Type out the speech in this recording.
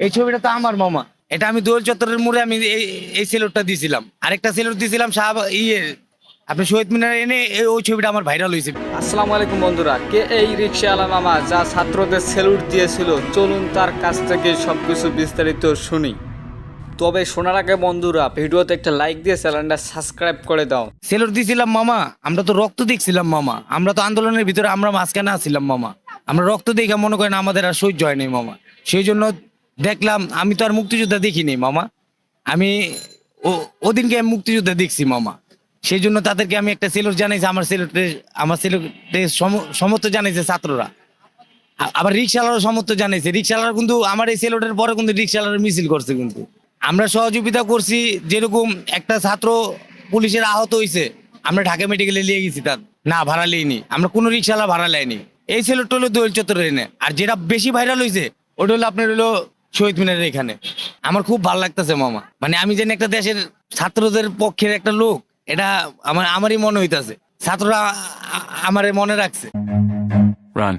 এই ছবিটা তো আমার মামা। এটা আমি দোয়েল চত্বরের মোড়ে আমি এই সেলুটটা দিয়েছিলাম আরেকটা সেলুট দিয়েছিলাম শাহ ইয়ে আপনি শহীদ মিনার এনে এই- ওই ছবিটা আমার ভাইরাল হয়েছে। আসসালামু আলাইকুম বন্ধুরা কে এই রিক্সাওয়ালা মামা যা ছাত্রদের সেলুট দিয়েছিল চলুন তার কাছ থেকে সবকিছু বিস্তারিত শুনি। তবে শোনার আগে বন্ধুরা ভিডিওতে একটা লাইক দিয়ে চ্যানেলটা সাবস্ক্রাইব করে দাও। সেলুট দিয়েছিলাম মামা আমরা তো রক্ত দেখছিলাম মামা। আমরা তো আন্দোলনের ভিতরে আমরা মাঝখানে আসছিলাম মামা। আমরা রক্ত দেখে মনে করেন আমাদের আর সহ্য হয়নি মামা। সেই জন্য দেখলাম, আমি তো আর মুক্তিযোদ্ধা দেখিনি মামা। আমি ও- ওদিনকে আমি মুক্তিযোদ্ধা দেখছি মামা। সেই জন্য তাদেরকে আমি একটা সেলুট জানাইছি, আমার সেলুটে আমার সেলুটে সমর্থ জানাইছে ছাত্ররা। আবার রিক্সাওয়ালারও সমর্থ জানাইছে। রিক্সাওয়ালার কিন্তু আমার এই সেলুটের পরে কিন্তু রিক্সাওয়ালার মিছিল করছে কিন্তু। আমরা সহযোগিতা করছি, যেরকম একটা ছাত্র পুলিশের আহত হয়েছে আমরা ঢাকা মেডিকেলে নিয়ে গেছি তার। না, ভাড়া লিইনি। আমরা কোনো রিক্সাওয়ালা ভাড়া লেয়নি এই সেলুটটা হলো দোয়েল চত্বরে আর যেটা বেশি ভাইরাল হয়েছে ওটা হলো আপনার হলো শহীদ মিনারের এখানে। আমার খুব ভালো লাগতেছে মামা। মানে আমি যেন একটা দেশের ছাত্রদের পক্ষের একটা লোক, এটা আমার আমারই মনে হইতাছে। ছাত্ররা আমারে মনে রাখছে। Run.